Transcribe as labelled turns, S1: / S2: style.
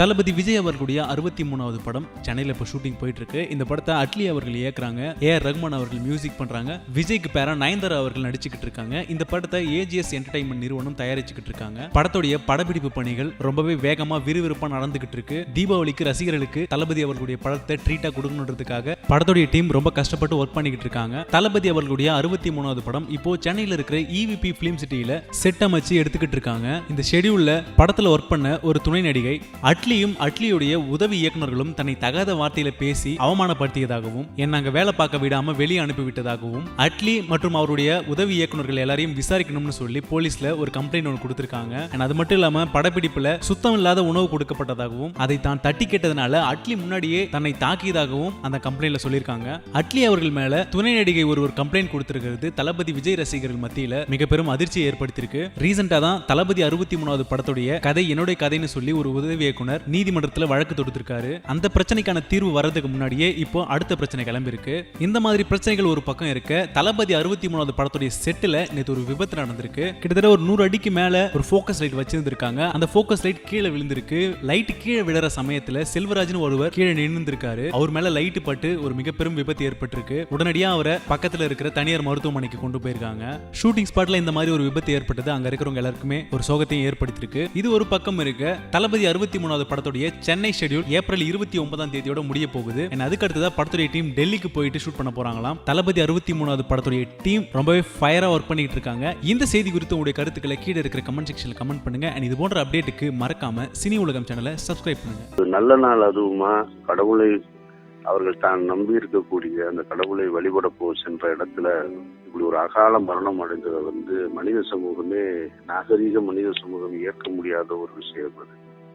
S1: தளபதி விஜய் அவர்களுடைய அறுபத்தி மூணாவது படம் சென்னையில் இப்போ ஷூட்டிங் போயிட்டு இருக்கு இந்த படத்தை அட்லி அவர்கள் இயக்குறாங்க. ஏ ஆர் ரஹ்மான் அவர்கள் மியூசிக் பண்றாங்க. விஜய்க்கு பேரா நயன்தாரா அவர்கள் நடிச்சுக்கிட்டு இருக்காங்க. இந்த படத்தை ஏஜிஎஸ் என்டர்டைன்மெண்ட் நிறுவனம் தயாரிச்சுக்கிட்டு இருக்காங்க. படத்துடைய படப்பிடிப்பு பணிகள் ரொம்பவே வேகமா விறுவிறுப்பா நடந்துகிட்டு இருக்கு. தீபாவளிக்கு ரசிகர்களுக்கு தளபதி அவர்களுடைய படத்தை ட்ரீட்டா கொடுக்கணுன்றதுக்காக படத்துடைய டீம் ரொம்ப கஷ்டப்பட்டு ஒர்க் பண்ணிக்கிட்டு இருக்காங்க. தளபதி அவர்களுடைய அறுபத்தி மூணாவது படம் இப்போ சென்னையில் இருக்கிற இவிபி பிலிம் சிட்டியில செட் அமைச்சு எடுத்துக்கிட்டு இருக்காங்க. இந்த ஷெடியூல்ல படத்துல ஒர்க் பண்ண ஒரு துணை நடிகை அட்லி அட்லியும் அட்லியுடைய உதவி இயக்குநர்களும் தன்னை தகாத வார்த்தையில பேசி அவமானப்படுத்தியதாகவும் என்னை அங்க வேலை பார்க்க விடாம வெளியே அனுப்பிவிட்டதாகவும் அட்லி மற்றும் அவருடைய உதவி இயக்குனர்கள் எல்லாரையும் விசாரிக்கணும்னு சொல்லி போலீஸ்ல ஒரு கம்ப்ளைண்ட் ஒன்று கொடுத்திருக்காங்க. அது மட்டும் இல்லாம படப்பிடிப்புல சுத்தம் இல்லாத உணவு கொடுக்கப்பட்டதாகவும் அதை தான் தட்டி கேட்டதுனால அட்லி முன்னாடியே தன்னை தாக்கியதாகவும் அந்த கம்ப்ளைண்ட்ல சொல்லியிருக்காங்க. அட்லி அவர்கள் மேல துணை நடிகை ஒரு கம்ப்ளைண்ட் கொடுத்திருக்கிறது தளபதி விஜய் ரசிகர்கள் மத்தியில மிக பெரும் அதிர்ச்சியை ஏற்படுத்தியிருக்கு. ரீசெண்டா தான் தளபதி அறுபத்தி மூணாவது படத்துடைய கதை என்னுடைய கதைன்னு சொல்லி ஒரு உதவி இயக்குனர் நீதிமன்றத்துல வழக்கு தொடுத்திருக்காரு. அந்த பிரச்சனைக்கான தீர்வு வர்றதுக்கு முன்னாடியே இப்போ அடுத்த பிரச்சனை கிளம்பிருக்கு இந்த மாதிரி பிரச்சனைகள் ஒரு பக்கம் இருக்க. தளபதி அறுபத்தி மூணாவது படத்துடைய செட்டில் நேற்று ஒரு விபத்து நடந்திருக்கு. கிட்டத்தட்ட ஒரு நூறு அடிக்கு மேல ஒரு ஃபோக்கஸ் லைட் வச்சிருந்திருக்காங்க. அந்த ஃபோக்கஸ் லைட் கீழே விழுந்திருக்கு. லைட் கீழே விழுற சமயத்துல செல்வராஜ்னு ஒருவர் கீழே நின்றுருக்காரு அவர் மேல லைட் பட்டு ஒரு மிக பெரும் விபத்து ஏற்பட்டிருக்கு. உடனடியாக அவரை பக்கத்துல இருக்கிற தனியார் மருத்துவமனைக்கு கொண்டு போயிருக்காங்க. ஷூட்டிங் ஸ்பாட்ல இந்த மாதிரி ஒரு விபத்து ஏற்பட்டது. அங்க இருக்கிறவங்க எல்லாருக்குமே ஒரு சோகத்தையும் ஏற்படுத்திருக்கு இது ஒரு பக்கம் இருக்க. தளபதி அறுபத்தி மூணாவது படத்துடைய சென்னை ஷெடியூல் ஏப்ரல் இருபத்தி ஒன்பதாம் தேதியோட முடிய போகுது. அதுக்கு அடுத்ததா படத்துடைய டீம் டெல்லிக்கு போயிட்டு ஷூட் பண்ண போறாங்களாம். தளபதி அறுபத்தி மூணாவது படத்துடைய டீம் ரொம்பவே ஃபயரா ஒர்க் பண்ணிட்டு இருக்காங்க. இந்த செய்தி குறித்து உங்களுடைய கருத்துக்களை கீழே இருக்கிற கமெண்ட் செக்ஷன்ல கமெண்ட் பண்ணுங்க. அண்ட் இது போன்ற அப்டேட்டுக்கு மறக்காம சினி உலகம் சேனலை சப்ஸ்கிரைப் பண்ணுங்க.
S2: நல்ல நாள் அதுவுமா. கடவுளை அவர்கள் தான் நம்பி இருக்கக்கூடிய அந்த கடவுளை வழிபட போ சென்ற இடத்துல இப்படி ஒரு அகால மரணம் அடைந்ததை வந்து மனித சமூகமே நாகரீக மனித சமூகம் ஏற்க முடியாத ஒரு விஷயம் அது.